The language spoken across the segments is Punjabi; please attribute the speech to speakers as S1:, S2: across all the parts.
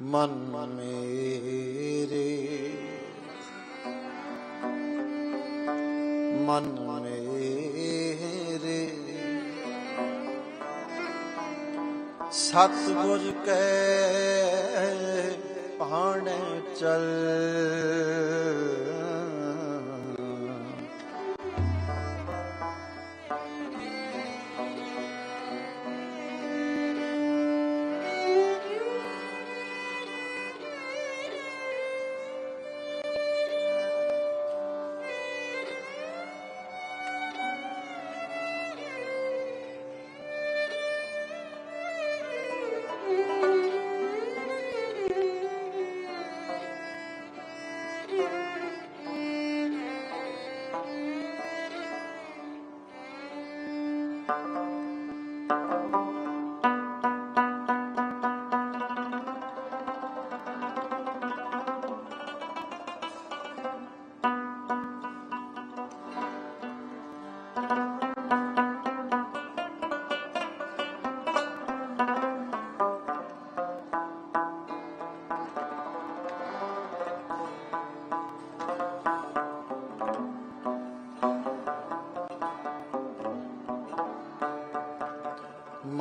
S1: ਮਨ ਮੇਰੇ ਮਨ ਮੇਰੇ ਸਤਿਗੁਰ ਕੈ ਪਾਣੇ ਚਲ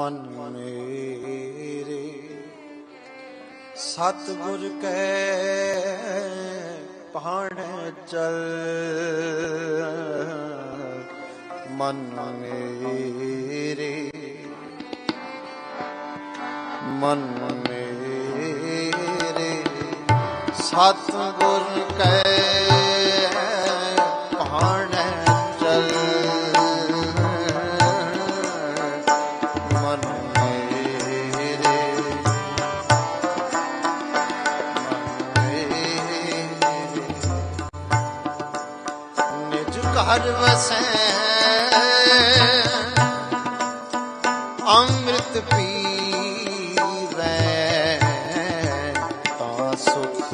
S1: ਮਨ ਮੇਰੇ। ਸਤਿਗੁਰ ਕੈ ਪਹਾੜ ਚਲ ਮਨ ਮੇਰੇ। ਮਨ ਮੇਰੇ। ਸਤਿਗੁਰ ਕੈ ਘਰ ਅੰਮ੍ਰਿਤ ਪੀਵੈ ਤਾਂ ਸੁਖ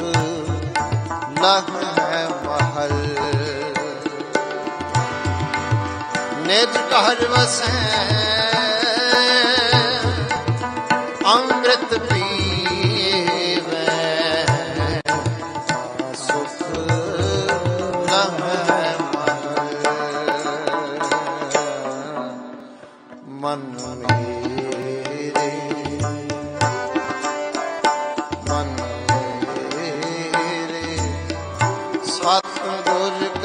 S1: ਲਹੈ ਮਹਲ। ਨਿਜ ਘਰ ਵਸੈ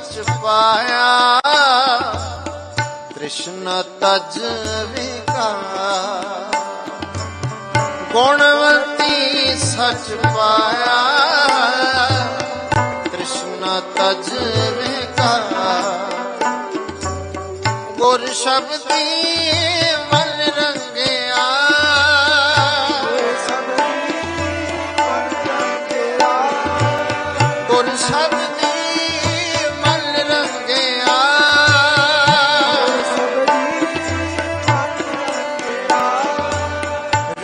S1: ਸਚ ਪਾਇਆ। ਕ੍ਰਿਸ਼ਨ ਤਜ ਵਿਕਾ ਗੁਣਵੰਤੀ ਸੱਚ ਪਾਇਆ। ਕ੍ਰਿਸ਼ਨ ਤਜ ਵਿਕਾ ਗੁਰ ਸ਼ਬਦੀ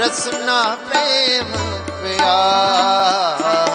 S1: ਰਸਨਾ ਪ੍ਰੇਮ ਪਿਆਰ।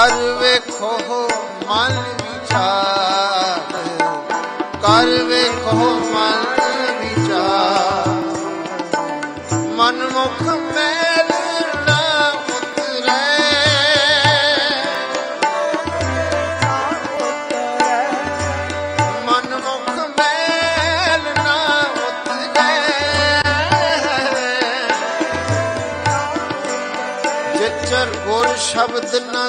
S1: ਕਰ ਵੇਖੋ ਮਨ ਵਿਚਾਰ। ਕਰ ਵੇਖੋ ਮਨ ਵਿਚਾਰ। ਮਨ ਮੁਖ ਮੈਲ ਨਾ ਉਤਰੈ ਮਨ ਮੁਖ ਮੈਲ ਨਾ ਉਤਰੈ ਜਿਚਰ ਗੁਰ ਸ਼ਬਦ ਨਾ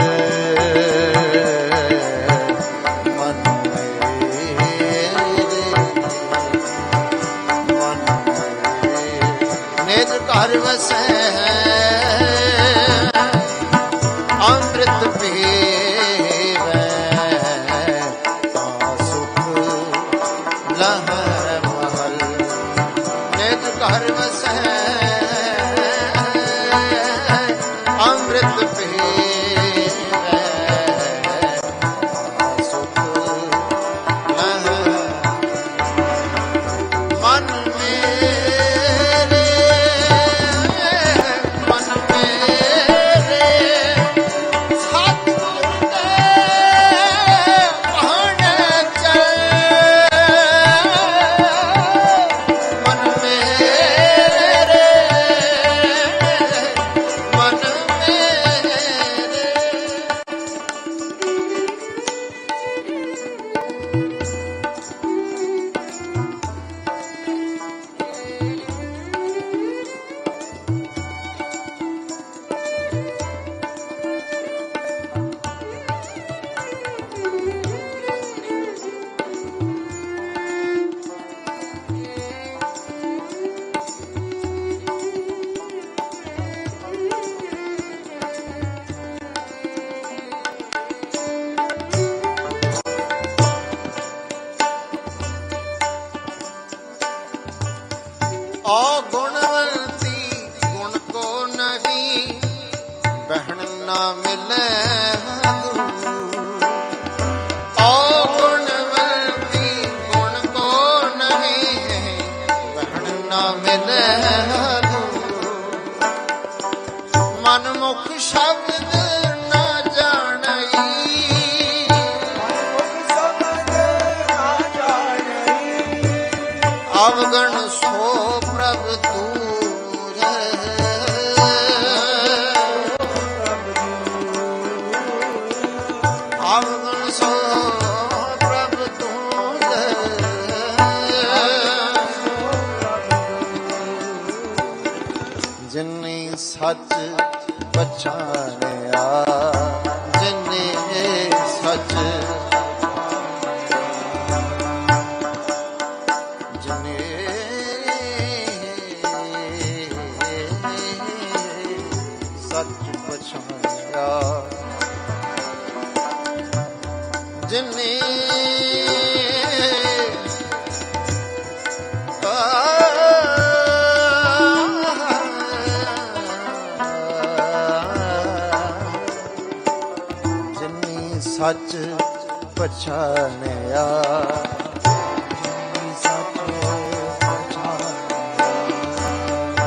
S1: ਸੱਚ ਪਛਾਣਿਆ। ਸੱਚ ਪਛਾਣਿਆ।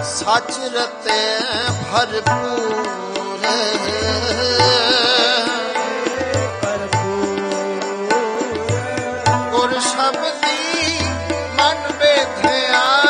S1: ਸੱਚ ਰਤੇ ਭਰਪੂਰ
S2: ਭਰਪੂਰ
S1: ਗੁਰ ਸ਼ਬਦੀ ਮਨ ਵੇਖਿਆ।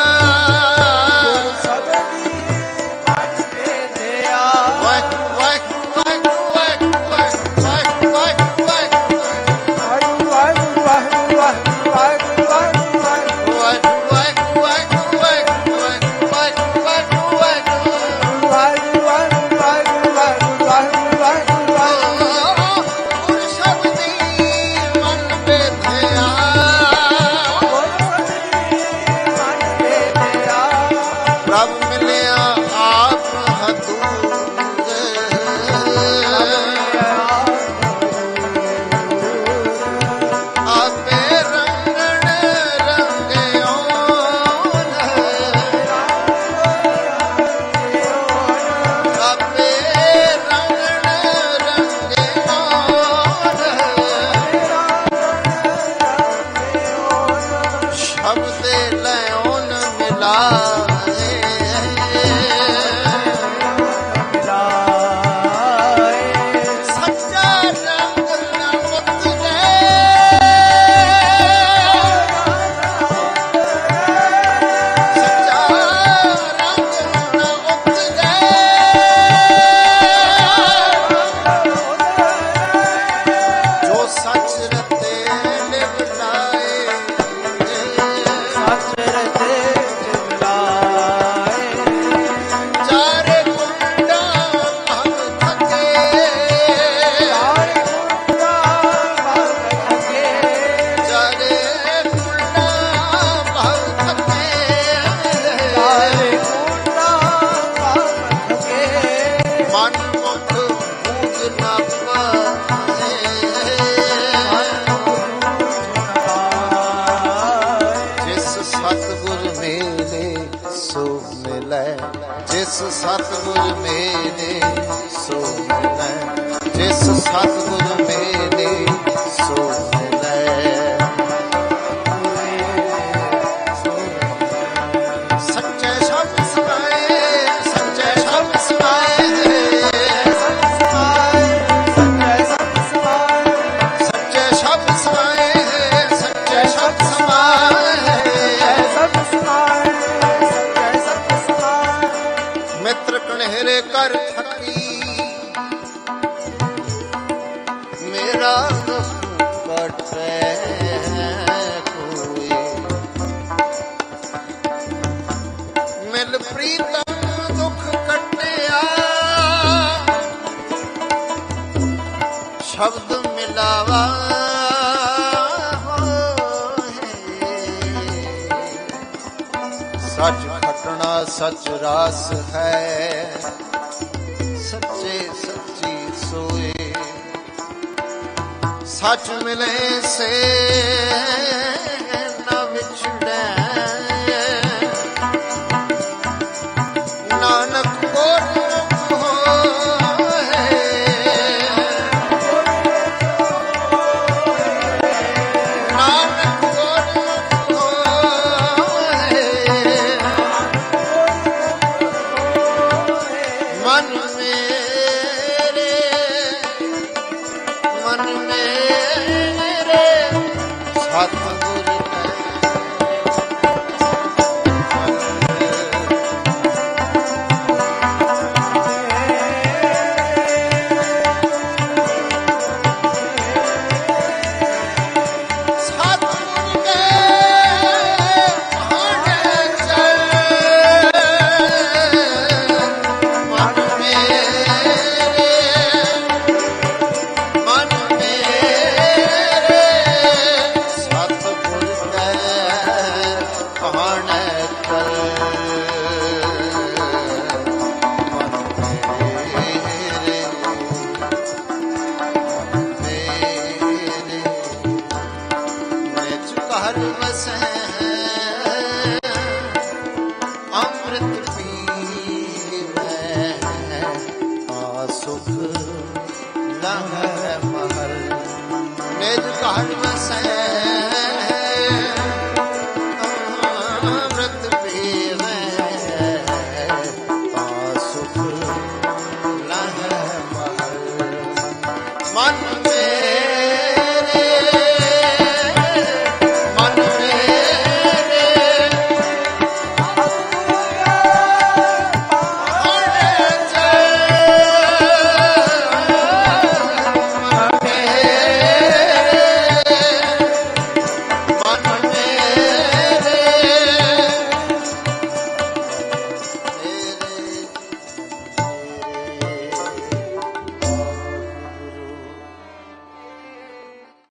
S1: I was ਮਿਲੈ ਜਿਸ ਸਤਗੁਰ ਮੇਨੇ ਸੋ ਮਿਲੈ। ਜਿਸ ਸਤਗੁਰ ਮੇਨੇ ਸੋ ਕਰ ਥਕੀ ਮੇਰਾ ਕਟੇ ਮਿਲ ਪ੍ਰੀਤਮ ਸ਼ਬਦ ਮਿਲਾਵਾ ਸੱਚ ਖਟਣਾ ਸੱਚ ਰਾਸ ਹੈ ਸੱਚੀ ਸੋਏ ਸੱਚ ਮਿਲੇ ਸੇ ਨਾ ਵਿਛੜੈ। Rabbi Hussain